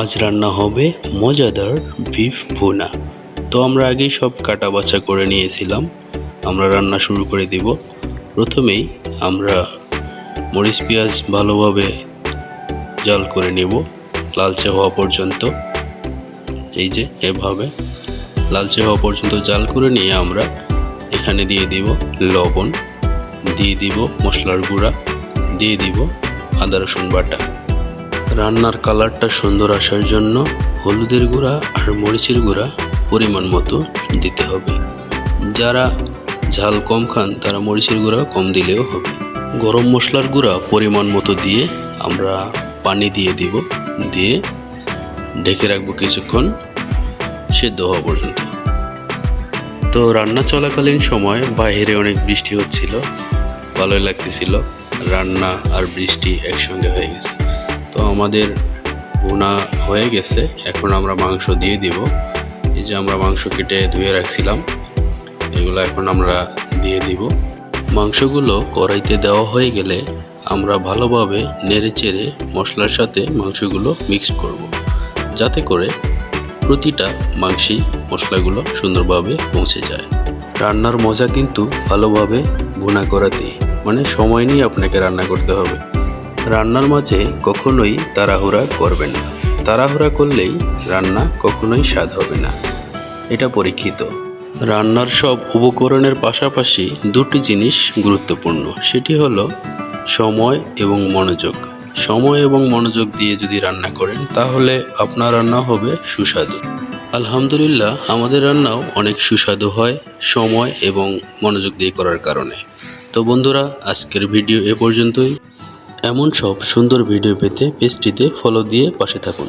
আজ রান্না হবে মজাদার বিফ ভুনা। তো আমরা আগেই সব কাটা বাছা করে নিয়েছিলাম। আমরা রান্না শুরু করে দিব। প্রথমেই আমরা মরিচ পেঁয়াজ ভালোভাবে জাল করে নেব লালচে হওয়া পর্যন্ত। এই যে, এভাবে লালচে হওয়া পর্যন্ত জাল করে নিয়ে আমরা এখানে দিয়ে দিব লবণ, দিয়ে দিব মশলার গুঁড়া, দিয়ে দিব আদা রসুন বাটা। রান্নার কালারটা সুন্দর আসার জন্য হলুদের গুঁড়া আর মরিচের গুঁড়া পরিমাণ মতো দিতে হবে। যারা ঝাল কম খান, তারা মরিচের গুঁড়া কম দিলেও হবে। গরম মশলার গুঁড়া পরিমাণ মতো দিয়ে আমরা পানি দিয়ে দিব। দিয়ে ঢেকে রাখব কিছুক্ষণ সেদ্ধ হওয়া পর্যন্ত। তো রান্না চলাকালীন সময় বাইরে অনেক বৃষ্টি হচ্ছিল, ভালোই লাগতেছিল। রান্না আর বৃষ্টি একসঙ্গে হয়ে গেছে। তো আমাদের ভুনা হয়ে গেছে। এখন আমরা মাংস দিয়ে দিব। এই যে আমরা মাংস কেটে ধুয়ে রাখছিলাম, এগুলো এখন আমরা দিয়ে দিব। মাংসগুলো কড়াইতে দেওয়া হয়ে গেলে আমরা ভালোভাবে নেড়ে চেড়ে মশলার সাথে মাংসগুলো মিক্স করব। যাতে করে প্রতিটা মাংসই মশলাগুলো সুন্দরভাবে পৌঁছে যায়। রান্নার মজা কিন্তু ভালোভাবে ভুনা করাতেই মানে সময় নিয়ে আপনাকে রান্না করতে হবে। রান্নার মাঝে কখনোই তাড়াহুড়া করবেন না। তাড়াহুড়া করলেই রান্না কখনোই স্বাদ হবে না। এটা পরীক্ষিত। রান্নার সব উপকরণের পাশাপাশি দুটি জিনিস গুরুত্বপূর্ণ। সেটি হলো সময় এবং মনোযোগ। সময় এবং মনোযোগ দিয়ে যদি রান্না করেন, তাহলে আপনার রান্না হবে সুস্বাদু। আলহামদুলিল্লাহ, আমাদের রান্নাও অনেক সুস্বাদু হয় সময় এবং মনোযোগ দিয়ে করার কারণে। তো বন্ধুরা, আজকের ভিডিও এ পর্যন্তই। এমন সব সুন্দর ভিডিও পেতে পেজটিতে ফলো দিয়ে পাশে থাকুন।